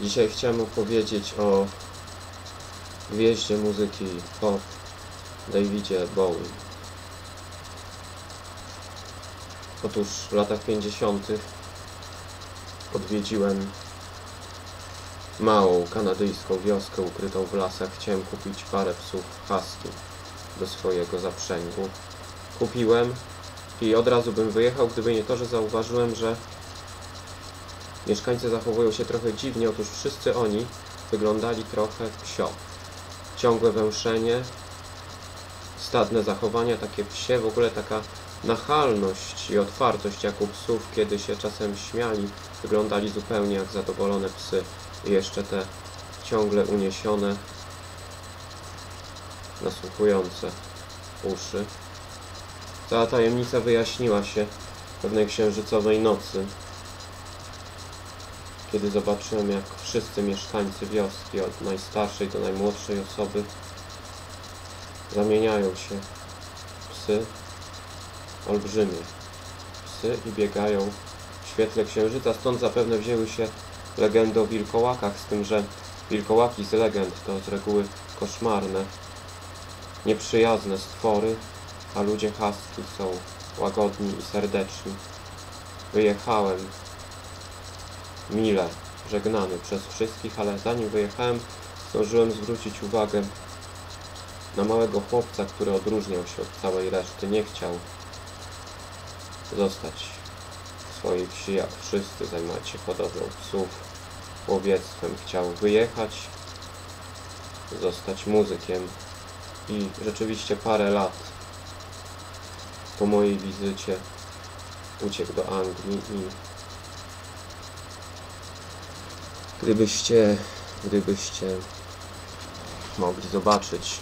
Dzisiaj chciałem opowiedzieć o gwieździe muzyki pop Davidzie Bowie. Otóż w latach 50. odwiedziłem małą kanadyjską wioskę ukrytą w lasach. Chciałem kupić parę psów husky do swojego zaprzęgu. Kupiłem i od razu bym wyjechał, gdyby nie to, że zauważyłem, że mieszkańcy zachowują się trochę dziwnie. Otóż wszyscy oni wyglądali trochę psio. Ciągłe węszenie, stadne zachowania, takie psie, w ogóle taka nachalność i otwartość jak u psów, kiedy się czasem śmiali, wyglądali zupełnie jak zadowolone psy. I jeszcze te ciągle uniesione, nasłuchujące uszy. Cała tajemnica wyjaśniła się pewnej księżycowej nocy, kiedy zobaczyłem, jak wszyscy mieszkańcy wioski, od najstarszej do najmłodszej osoby, zamieniają się psy olbrzymie. Psy i biegają w świetle księżyca, stąd zapewne wzięły się legendy o wilkołakach, z tym, że wilkołaki z legend to z reguły koszmarne, nieprzyjazne stwory, a ludzie husky są łagodni i serdeczni. Wyjechałem mile żegnany przez wszystkich, ale zanim wyjechałem, zdążyłem zwrócić uwagę na małego chłopca, który odróżniał się od całej reszty. Nie chciał zostać w swojej wsi, jak wszyscy, zajmować się hodowlą psów, łowiectwem. Chciał wyjechać, zostać muzykiem i rzeczywiście parę lat po mojej wizycie uciekł do Anglii i Gdybyście, gdybyście mogli zobaczyć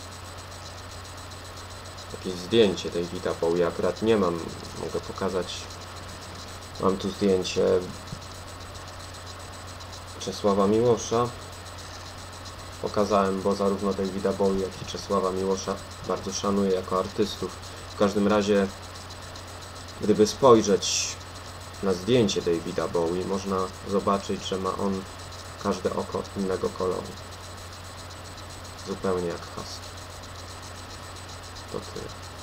jakieś zdjęcie tej Bowie, ja akurat nie mam, mogę pokazać, mam tu zdjęcie Czesława Miłosza, pokazałem, bo zarówno Davida Bowie, jak i Czesława Miłosza bardzo szanuję jako artystów. W każdym razie, gdyby spojrzeć na zdjęcie Davida Bowie, można zobaczyć, że ma on każde oko innego koloru. Zupełnie jak husky. To tyle.